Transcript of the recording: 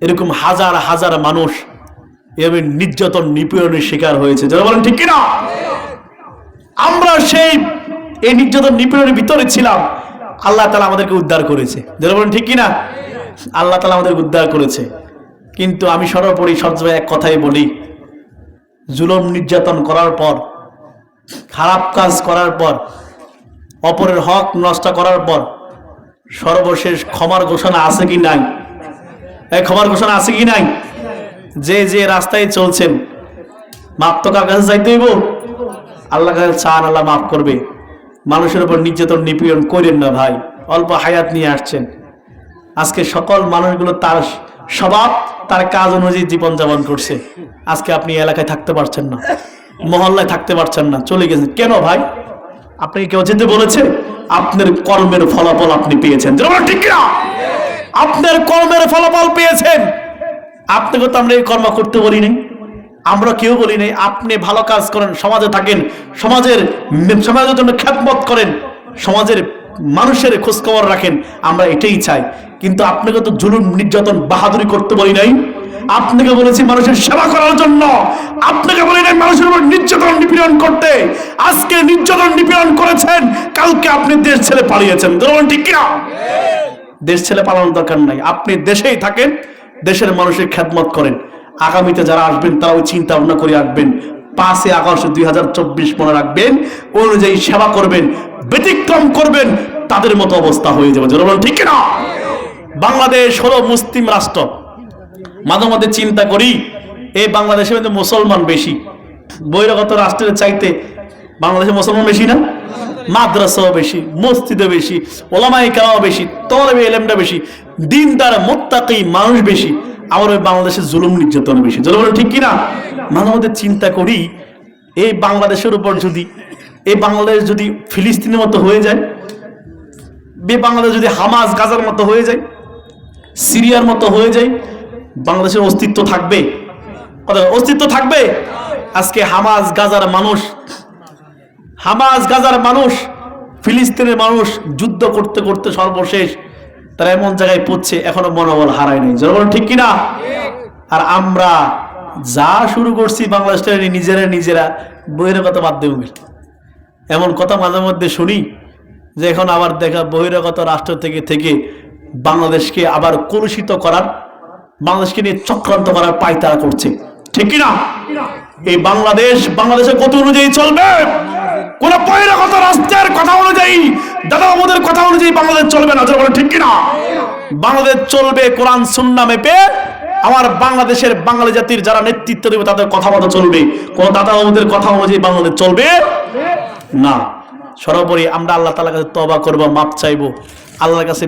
এরকম হাজার হাজার মানুষ এভাবে নির্যাতন নিপীড়নের শিকার হয়েছে। যারা বলেন, ঠিক কিনা? আমরা সেই এই নির্যাতন নিপীড়নের ভিতরে ছিলাম। আল্লাহ তালা আমাদেরকে উদ্ধার করেছে। যারা বলেন, ঠিক কিনা? আল্লাহ তালা আমাদেরকে উদ্ধার করেছে। কিন্তু আমি সর্বোপরি সবসময় এক কথাই বলি, জুলম নির্যাতন করার পর, খারাপ কাজ করার পর, অপরের হক নষ্ট করার পর, সর্বশেষ ক্ষমার ঘোষণা আছে কি নাই? ক্ষমার ঘোষণা আছে কি নাই? যে যে রাস্তায় চলছেন, মাপ তো কার কাছে চাইতে হইব? আল্লাহ কাছে চান, আল্লাহ মাফ করবে। মানুষের উপর নির্যাতন, নিপীড়ন করেন না ভাই। অল্প হায়াত নিয়ে আসছেন। আজকে সকল মানুষগুলো তার স্বভাব, তার কাজ অনুযায়ী জীবন যাপন করছে। আজকে আপনি এলাকায় থাকতে পারছেন না, মহল্লায় থাকতে পারছেন না, চলে গেছেন। কেন ভাই? আপনাকে কেউ যেতে বলেছে আপনার কর্মের ফলাফল আপনি পেয়েছেন। ঠিক না আপনার কর্মের ফলাফল পেয়েছেন। আপনাকে তো আমরা এই কর্ম করতে বলি নাই। আমরা কেউ বলি নাই, আপনি ভালো কাজ করেন, সমাজে থাকেন, সমাজের সমাজের জন্য খ্যাতমত করেন, সমাজের মানুষের খোঁজখবর রাখেন, আমরা এটাই চাই। কিন্তু আপনাকে তো জুলুম, নির্যাতন, বাহাদুরি করতে বলি নাই। আপনাকে বলেছি মানুষের সেবা করার জন্য। আপনাকে বলি নাই মানুষের উপর নির্যাতন নিপীড়ন করতে। আজকে নির্যাতন নিপীড়ন করেছেন, কালকে আপনি দেশ ছেড়ে পালিয়েছেন। ধরুন ঠিক কিনা? দেশ ছেলে পালানোর দরকার নাই। আপনি দেশেই থাকেন, দেশের মানুষের খ্যাতমত করেন। আগামীতে যারা আসবেন তারা ওই চিন্তা ভাবনা করে আসবেন পাঁচই আগস্ট দুই হাজার চব্বিশ মনে রাখবেন, অনুযায়ী সেবা করবেন, ব্যতিক্রম করবেন, তাদের মতো অবস্থা হয়ে যাবে। যেন ঠিক না বাংলাদেশ হলো মুসলিম রাষ্ট্র। মাঝে মাঝে চিন্তা করি, এই বাংলাদেশের মধ্যে মুসলমান বেশি। বহিরাগত রাষ্ট্রের চাইতে বাংলাদেশে মুসলমান বেশি না? মাদ্রাসাও বেশি, মসজিদও বেশি ওলামাই কেরাও বেশি, তলবে এলেমটা বেশি, দিনদার, মোত্তাকি মানুষ বেশি। আমার ওই বাংলাদেশের জুলুম নির্যাতন বেশি। জুলুম ঠিক কিনা? মধ্যে চিন্তা করি, এই বাংলাদেশের উপর যদি, এই বাংলাদেশ যদি ফিলিস্তিনের মতো হয়ে যায়, বে বাংলাদেশ যদি হামাজ গাজার মতো হয়ে যায়, সিরিয়ার মতো হয়ে যায়, বাংলাদেশের অস্তিত্ব থাকবে? অস্তিত্ব থাকবে? আজকে হামাজ গাজার মানুষ হামাজ গাজার মানুষ, ফিলিস্তিনের মানুষ যুদ্ধ করতে করতে সর্বশেষ তারা এমন জায়গায় পড়ছে এখনও মনোবল হারায় নাই। জনগণ ঠিক কিনা? আর আমরা যা শুরু করছি বাংলাদেশটা নিজেরা নিজেরা বাদ দেব এমন কথা মাঝে মধ্যে শুনি যে এখন আবার দেখা বহিরাগত রাষ্ট্র থেকে থেকে বাংলাদেশকে আবার কলুষিত করার, বাংলাদেশকে নিয়ে চক্রান্ত করার পায় পায়তারা করছে। ঠিক কি না এই বাংলাদেশ বাংলাদেশের কত অনুযায়ী চলবে। কোন বহিরাগত রাষ্ট্রের কথা অনুযায়ী, দাদা বাবুদের কথা অনুযায়ী বাংলাদেশ চলবে না। বলে ঠিক কিনা? বাংলাদেশ চলবে, কোরআন সুন্না মেপে আমার বাংলাদেশের বাঙালি জাতির যারা নেতৃত্ব দেবে, তাদের কথা মতো চলবে। কোন দাদা বাবুদের কথা অনুযায়ী বাংলাদেশ চলবে না। সর্বোপরি আমরা আল্লাহ তালার কাছে তবা করব, মাপ চাইব। আল্লাহর কাছে